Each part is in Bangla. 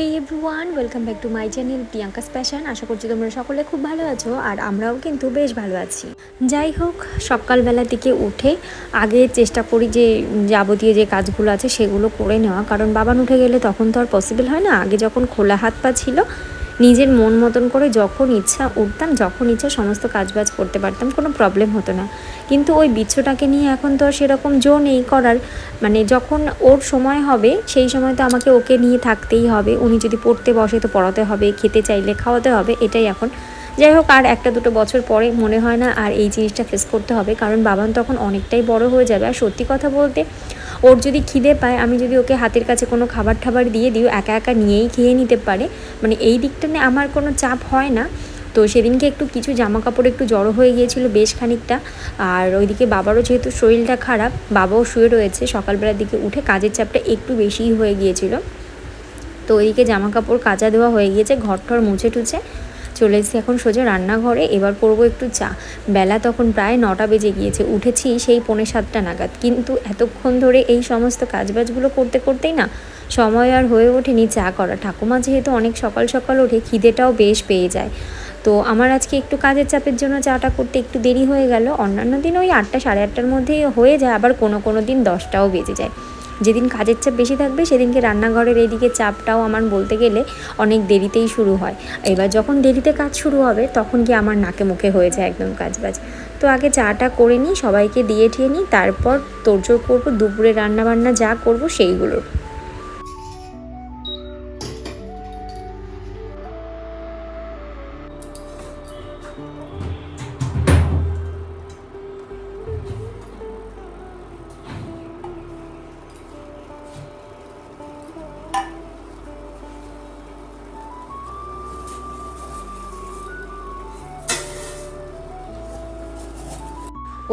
Hey everyone welcome back to my channel Priyanka passion আশা করছি তোমরা সকলে খুব ভালো আছো, আর আমরাও কিন্তু বেশ ভালো আছি। যাই হোক, সকালবেলা থেকে উঠে আগে চেষ্টা করি যে যাবতীয় যে কাজগুলো আছে সেগুলো করে নেওয়া, কারণ বাবান উঠে গেলে তখন তো আর পসিবল হয় না। আগে যখন খোলা হাত পা ছিল নিজের মন মতন করে যখন ইচ্ছা উঠতাম, যখন ইচ্ছা সমস্ত কাজবাজ করতে পারতাম, কোনো প্রবলেম হতো না। কিন্তু ওই বিচ্ছটাকে নিয়ে এখন তো সেরকম জো নেই করার। মানে যখন ওর সময় হবে, সেই সময় তো আমাকে ওকে নিয়ে থাকতেই হবে। উনি যদি পড়তে বসে তো পড়াতে হবে, খেতে চাইলে খাওয়াতে হবে, এটাই এখন। যাই হোক, আর একটা দুটো বছর পরে মনে হয় না আর এই জিনিসটা ফেস করতে হবে, কারণ বাবান তখন অনেকটাই বড় হয়ে যাবে। আর সত্যি কথা বলতে ওর যদি খিদে পায়, আমি যদি ওকে হাতের কাছে কোনো খাবার টাবার দিয়ে দিও একা একা নিয়েই খেয়ে নিতে পারে। মানে এই দিকটা নিয়ে আমার কোনো চাপ হয় না। তো সেদিনকে একটু কিছু জামা কাপড় একটু জড়ো হয়ে গিয়েছিল বেশ খানিকটা। আর ওইদিকে বাবারও যেহেতু শরীরটা খারাপ, বাবাও শুয়ে রয়েছে, সকালবেলার দিকে উঠে কাজের চাপটা একটু বেশিই হয়ে গিয়েছিল। তো ওইদিকে জামা কাপড় কাচা দেওয়া হয়ে গিয়েছে ঘর টর মুছে টুছে। চলে এসেছি এখন সোজা রান্নাঘরে, এবার করব একটু চা। বেলা তখন প্রায় নটা বেজে গিয়েছে, উঠেছি সেই পৌনে সাতটা নাগাদ। কিন্তু এতক্ষণ ধরে এই সমস্ত কাজবাজগুলো করতে করতেই না সময় আর হয়ে ওঠেনি চা করা ঠাকুমা যেহেতু অনেক সকাল সকাল ওঠে, খিদেটাও বেশ পেয়ে যায়। তো আমার আজকে একটু কাজের চাপের জন্য চাটা করতে একটু দেরি হয়ে গেল। অন্যান্য দিন ওই আটটা সাড়ে আটটার মধ্যেই হয়ে যায়, আবার কোনো কোনো দিন দশটাও বেজে যায়। যেদিন কাজের চাপ বেশি থাকবে, সেদিনকে রান্নাঘরের এইদিকে চাপটাও আমার বলতে গেলে অনেক দেরিতেই শুরু হয়। এবার যখন দেরিতে কাজ শুরু হবে, তখন কি আমার নাকে মুখে হয়ে যায় একদম কাজ বাজ। তো আগে চাটা করে নিই, সবাইকে দিয়ে ঠিয়ে নিই, তারপর তোড়জোড় করব, দুপুরে রান্না বান্না যা করব সেইগুলোর।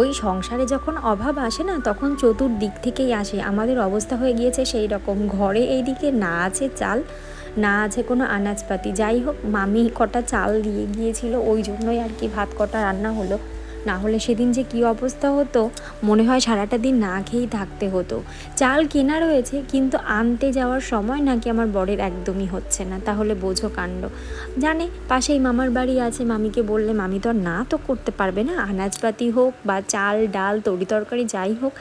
ওই সংসারে যখন অভাব আসে না, তখন চতুর্দিক থেকেই আসে। আমাদের অবস্থা হয়ে গিয়েছে সেই রকম ঘরে এইদিকে না আছে চাল, না আছে কোনো আনাজপাতি। যাই হোক, মামি কটা চাল দিয়ে গিয়েছিল, ওই জন্যই আর কি ভাত কটা রান্না হলো। না হলে সেদিন যে কী অবস্থা হতো, মনে হয় সারাটা দিন না খেয়েই থাকতে হতো। চাল কেনা রয়েছে, কিন্তু আনতে যাওয়ার সময় নাকি আমার বরের একদমই হচ্ছে না, তাহলে বোঝো কাণ্ড। জানে, পাশেই মামার বাড়ি আছে, মামিকে বললে, মামি তো আর না তো করতে পারবে না, আনাজপাতি হোক বা চাল, ডাল, তরি তরকারি যাই হোক,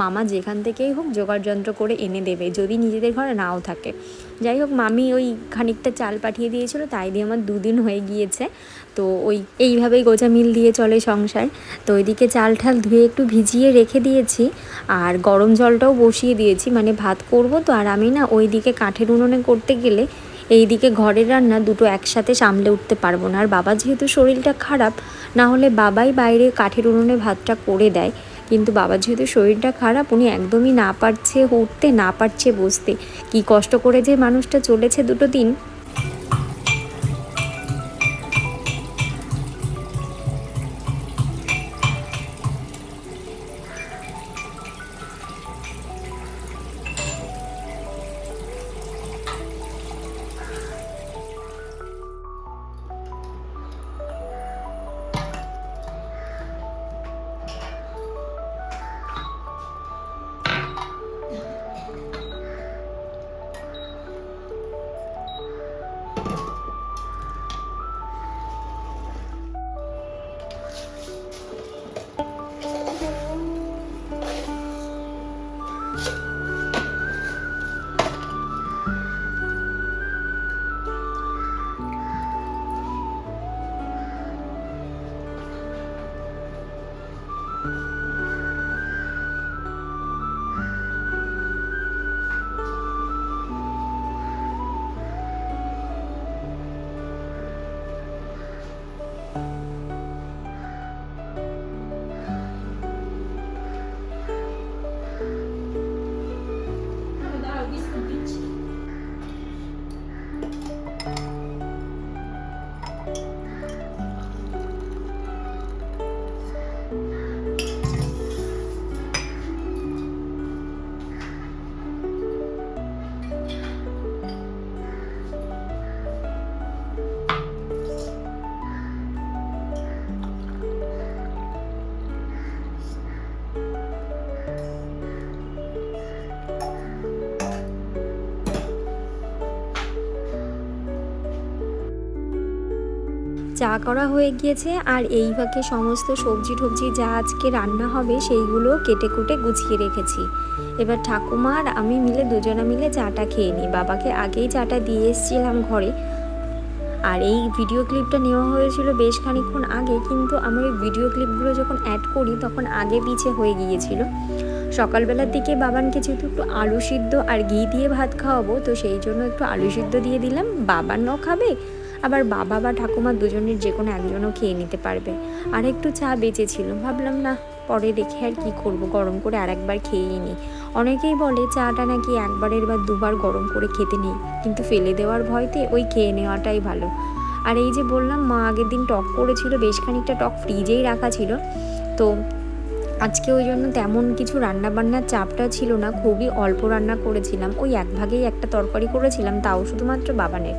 মামা যেখান থেকেই হোক জোগাড় যন্ত্র করে এনে দেবে, যদি নিজেদের ঘরে নাও থাকে। যাই হোক, মামি ওই খানিকটা চাল পাঠিয়ে দিয়েছিল, তাই দিয়ে আমার দুদিন হয়ে গিয়েছে। তো ওই এইভাবেই গোজা মিল দিয়ে চলে সংসার। তো ওইদিকে চাল ঠাল ধুয়ে একটু ভিজিয়ে রেখে দিয়েছি, আর গরম জলটাও বসিয়ে দিয়েছি মানে ভাত করব তো। আর আমি না ওই দিকে কাঠের উনুনে করতে গেলে এই দিকে ঘরের রান্না দুটো একসাথে সামলে উঠতে পারব না। আর বাবা যেহেতু শরীরটা খারাপ, না হলে বাবাই বাইরে কাঠের উনুনে ভাতটা করে দেয়। কিন্তু বাবা যেহেতু শরীরটা খারাপ, উনি একদমই না পারছে উঠতে, না পারছে বসতে। কি কষ্ট করে যে মানুষটা চলেছে দুটো দিন চা করা হয়ে গিয়েছে আর এই ফাঁকে সমস্ত সবজি টবজি যা আজকে রান্না হবে সেইগুলো কেটে কুটে গুছিয়ে রেখেছি। এবার ঠাকুমা আর আমি মিলে দুজনে মিলে চাটা খেয়ে নিই। বাবাকে আগেই চাটা দিয়ে এসেছিলাম ঘরে। আর এই ভিডিও ক্লিপটা নেওয়া হয়েছিল বেশ খানিক্ষণ আগে, কিন্তু আমার এই ভিডিও ক্লিপগুলো যখন অ্যাড করি তখন আগে পিছে হয়ে গিয়েছিল। সকালবেলার দিকে বাবানকে যেহেতু একটু আলু সিদ্ধ আর ঘি দিয়ে ভাত খাওয়াবো, তো সেই জন্য একটু আলু সিদ্ধ দিয়ে দিলাম। বাবানও খাবে আবার বাবা বা ঠাকুমা দুজনের যে কোনো একজনও খেয়ে নিতে পারবে। আর একটু চা বেঁচে বেঁচেছিল ভাবলাম, না, পরে রেখে আর কি করব, গরম করে আর একবার খেয়েই নিই অনেকেই বলে, চাটা নাকি একবারের বা দুবার গরম করে খেতে নেই, কিন্তু ফেলে দেওয়ার ভয়তে ওই খেয়ে নেওয়াটাই ভালো। আর এই যে বললাম, মা আগের দিন টক করেছিল, বেশ খানিকটা টক ফ্রিজেই রাখা ছিল। তো আজকে ওই জন্য তেমন কিছু রান্না বান্নার চাপটা ছিল না, খুবই অল্প রান্না করেছিলাম। ওই এক ভাগেই একটা তরকারি করেছিলাম, তাও শুধুমাত্র বাবানের।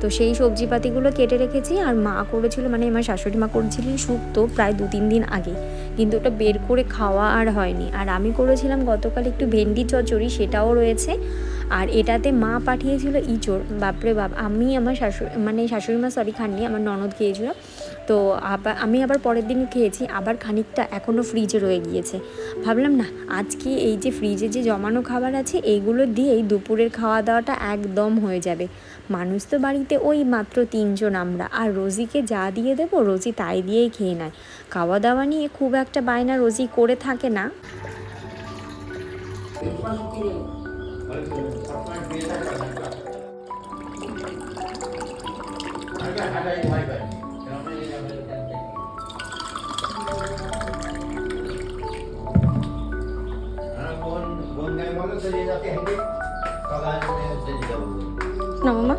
তো সেই সবজিপাতিগুলো কেটে রেখেছি আর মা করেছিল মানে আমার শাশুড়ি মা করেছিলেন শুক্তো প্রায় দু তিন দিন আগে। কিন্তু ওটা বের করে খাওয়া আর হয়নি। আর আমি করেছিলাম গতকাল একটু ভেন্ডি চচ্চড়ি, সেটাও রয়েছে। আর এটাতে মা পাঠিয়েছিল ইঁচড়। বাপরে বাপ, আমি আমার শাশুড়ি মানে শাশুড়ি মা সরি খাননি, আমার ননদ খেয়েছিল। তো আবার, আমি আবার পরের দিন খেয়েছি, আবার খানিকটা এখনও ফ্রিজে রয়ে গিয়েছে। ভাবলাম, না, আজকে এই যে ফ্রিজে যে জমানো খাবার আছে, এইগুলো দিয়েই দুপুরের খাওয়া দাওয়াটা একদম হয়ে যাবে। মানুষ তো বাড়িতে ওই মাত্র তিনজন আমরা। আর রোজিকে যা দিয়ে দেবো, রোজি তাই দিয়েই খেয়ে নেয়। খাওয়া দাওয়া নিয়ে খুব একটা বায়না রোজি করে থাকে না। না মামা।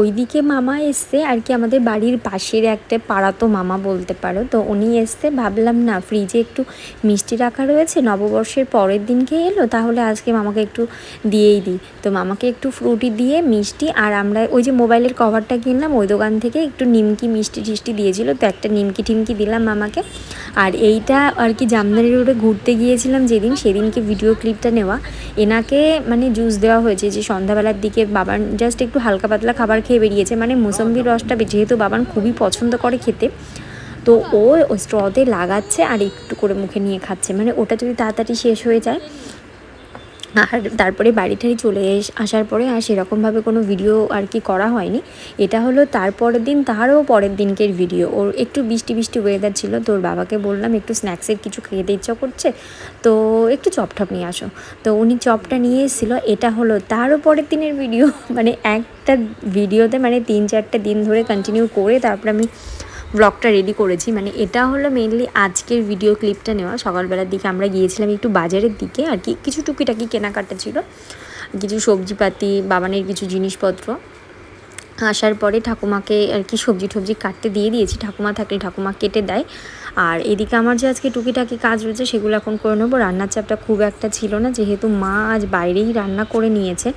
ওইদিকে মামা এসছে, আর কি আমাদের বাড়ির পাশের একটা পাড়াতো মামা বলতে পারো। তো উনি এসছে, ভাবলাম না ফ্রিজে একটু মিষ্টি রাখা রয়েছে, নববর্ষের পরের দিন খেয়ে এলো, তাহলে আজকে মামাকে একটু দিয়েই দিই। তো মামাকে একটু ফ্রুটি দিয়ে মিষ্টি, আর আমরা ওই যে মোবাইলের কভারটা কিনলাম, ওই দোকান থেকে একটু নিমকি মিষ্টি টিষ্টি দিয়েছিল, তো একটা নিমকি টিমকি দিলাম মামাকে। আর এইটা আর কি জামদানি রোডে ঘুরতে গিয়েছিলাম যেদিন, সেদিনকে ভিডিও ক্লিপটা নেওয়া। এনাকে মানে জুস দেওয়া হয়েছে, যে সন্ধ্যাবেলার দিকে বাবার জাস্ট একটু হালকা পাতলা খাবার খেয়ে বেরিয়েছে। মানে মুসম্বির রসটা যেহেতু বাবান খুবই পছন্দ করে খেতে, তো ও স্ট্রতে লাগাচ্ছে আর একটু করে মুখে নিয়ে খাচ্ছে। মানে ওটা যদি তাড়াতাড়ি শেষ হয়ে যায় আর তারপরে বাড়ি ঠাড়ি চলে এস, আসার পরে আর সেরকমভাবে কোনো ভিডিও আর কি করা হয়নি। এটা হলো তারপরের দিন, তারও পরের দিনকের ভিডিও ওর একটু বৃষ্টি বৃষ্টি ওয়েদার ছিল, তোর বাবাকে বললাম একটু স্ন্যাক্সের কিছু খেতে ইচ্ছা করছে, তো একটু চপ টপ নিয়ে আসো। তো উনি চপটা নিয়ে এসেছিল, এটা হলো তারও পরের দিনের ভিডিও মানে একটা ভিডিওতে মানে তিন চারটে দিন ধরে কন্টিনিউ করে তারপর আমি ব্লগটা রেডি করেছি। মানে এটা হলো মেনলি আজকের ভিডিও ক্লিপটা নেওয়া। সকালবেলার দিকে আমরা গিয়েছিলাম একটু বাজারের দিকে। আর কি কিছু টুকিটাকি কেনাকাটা ছিল। কিছু সবজিপাতি বাবানের কিছু জিনিসপত্র। আসার পরে ঠাকুমাকে আর কি সবজি টবজি কাটতে দিয়ে দিয়েছি। ঠাকুমা থাকলে ঠাকুমা কেটে দেয়। আর এদিকে আমার যে আজকে টুকিটাকি কাজ রয়েছে, সেগুলো এখন করে নেব। রান্নার চাপটা খুব একটা ছিল না। যেহেতু মা আজ বাইরেই রান্না করে নিয়েছে।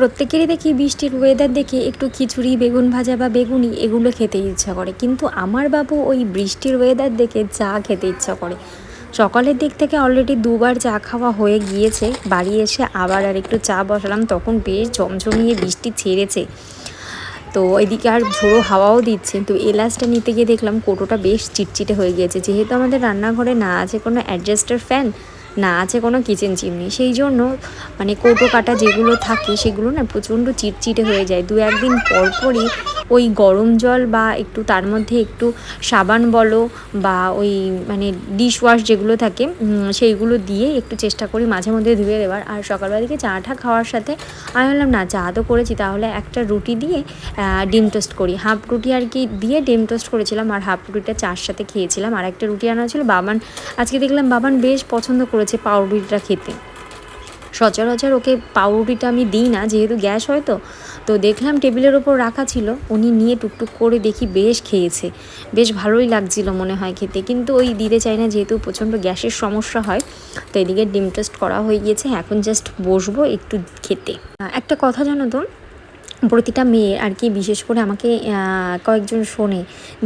প্রত্যেকেরই দেখি বৃষ্টির ওয়েদার দেখে একটু খিচুড়ি, বেগুন ভাজা বা বেগুনি এগুলো খেতে ইচ্ছা করে। কিন্তু আমার বাবু ওই বৃষ্টির ওয়েদার দেখে চা খেতে ইচ্ছা করে। সকালের দিক থেকে অলরেডি দুবার চা খাওয়া হয়ে গিয়েছে। বাড়ি এসে আবার আর একটু চা বসালাম, তখন বেশ জমজমিয়ে বৃষ্টি ছেড়েছে। তো এদিকে আর ঝোড়ো হাওয়াও দিচ্ছে। তো এলাচটা নিতে গিয়ে দেখলাম কোটোটা বেশ চিটচিটে হয়ে গিয়েছে। যেহেতু আমাদের রান্নাঘরে না আছে কোনো অ্যাডজাস্টার ফ্যান না আছে কোনো কিচেন চিমনি সেই জন্য মানে কৌটো কাটা যেগুলো থাকে সেগুলো না প্রচণ্ড চিটচিটে হয়ে যায়। দু একদিন পর পরই ওই গরম জল বা একটু তার মধ্যে একটু সাবান বলো বা ওই মানে ডিশ ওয়াশ যেগুলো থাকে সেইগুলো দিয়ে একটু চেষ্টা করি মাঝে মধ্যে ধুয়ে দেওয়ার। আর সকালবেলা দিকে চাটা খাওয়ার সাথে আমি বললাম, না, চা তো করেছি, তাহলে একটা রুটি দিয়ে ডিম টোস্ট করি। হাফ রুটি আর কি দিয়ে ডিম টোস্ট করেছিলাম, আর হাফ রুটিটা চার সাথে খেয়েছিলাম। আর একটা রুটি আনা ছিল বাবান। আজকে দেখলাম বাবান বেশ পছন্দ করেছে। পাউরুটিটা খেতে। সচরাচর ওকে পাউরুটিটা আমি দিই না, যেহেতু গ্যাস হয় তো। তো দেখলাম টেবিলের ওপর রাখা ছিল, উনি নিয়ে টুকটুক করে দেখি বেশ খেয়েছে। বেশ ভালোই লাগছিল মনে হয় খেতে, কিন্তু ওই দিতে চাই না, যেহেতু প্রচণ্ড গ্যাসের সমস্যা হয়। তো এদিকে ডিম টেস্ট করা হয়ে গিয়েছে, এখন জাস্ট বসবো একটু খেতে। একটা কথা জানো তো প্রতিটা মেয়ে আর কি, বিশেষ করে আমাকে কয়েকজন শোনে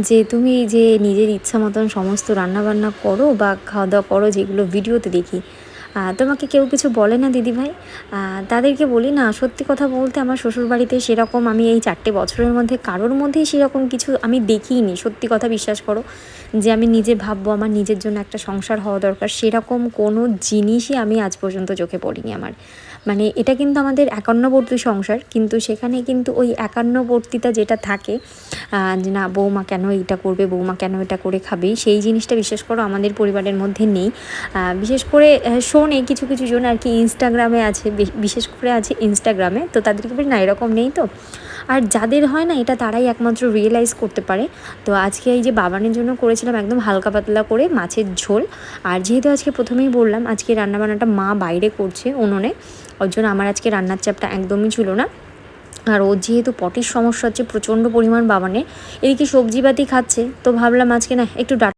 যে তুমি যে নিজের ইচ্ছা মতন সমস্ত রান্নাবান্না করো বা খাওয়া দাওয়া করো, যেগুলো ভিডিওতে দেখি তোমাকে কেউ কিছু বলে না দিদিভাই তাদেরকে বলি না, সত্যি কথা বলতে আমার শ্বশুরবাড়িতে সেরকম আমি এই চারটে বছরের মধ্যে কারোর মধ্যেই সেরকম কিছু আমি দেখিনি, সত্যি কথা বিশ্বাস করো, যে আমি নিজে ভাববো আমার নিজের জন্য একটা সংসার হওয়া দরকার, সেরকম কোনো জিনিসই আমি আজ পর্যন্ত চোখে পড়িনি আমার। মানে এটা কিন্তু আমাদের একান্নবর্তী সংসার, কিন্তু সেখানে কিন্তু ওই একান্নবর্তীটা যেটা থাকে যে না, বৌমা কেন এইটা করবে, বৌমা কেন এটা করে খাবে, সেই জিনিসটা বিশেষ করে আমাদের পরিবারের মধ্যে নেই। বিশেষ করে শোনে কিছু কিছু জন আর কি ইনস্টাগ্রামে আছে বিশেষ করে আছে ইনস্টাগ্রামে তো তাদেরকে বলি, না, এরকম নেই তো। আর যাদের হয় না, এটা তারাই একমাত্র রিয়েলাইজ করতে পারে। তো আজকে এই যে বাবানের জন্য করেছিলাম একদম হালকা পাতলা করে মাছের ঝোল, আর যেহেতু আজকে প্রথমেই বললাম, আজকে রান্নাবান্নাটা মা বাইরে করছে উনুনে ওর জন্য আমার আজকে রান্নার চাপটা একদমই ছিল না। আর ওর যেহেতু পটির সমস্যা হচ্ছে প্রচণ্ড পরিমাণ বাবানের এদিকে সবজিপাতি খাচ্ছে, তো ভাবলাম আজকে না একটু ডাটা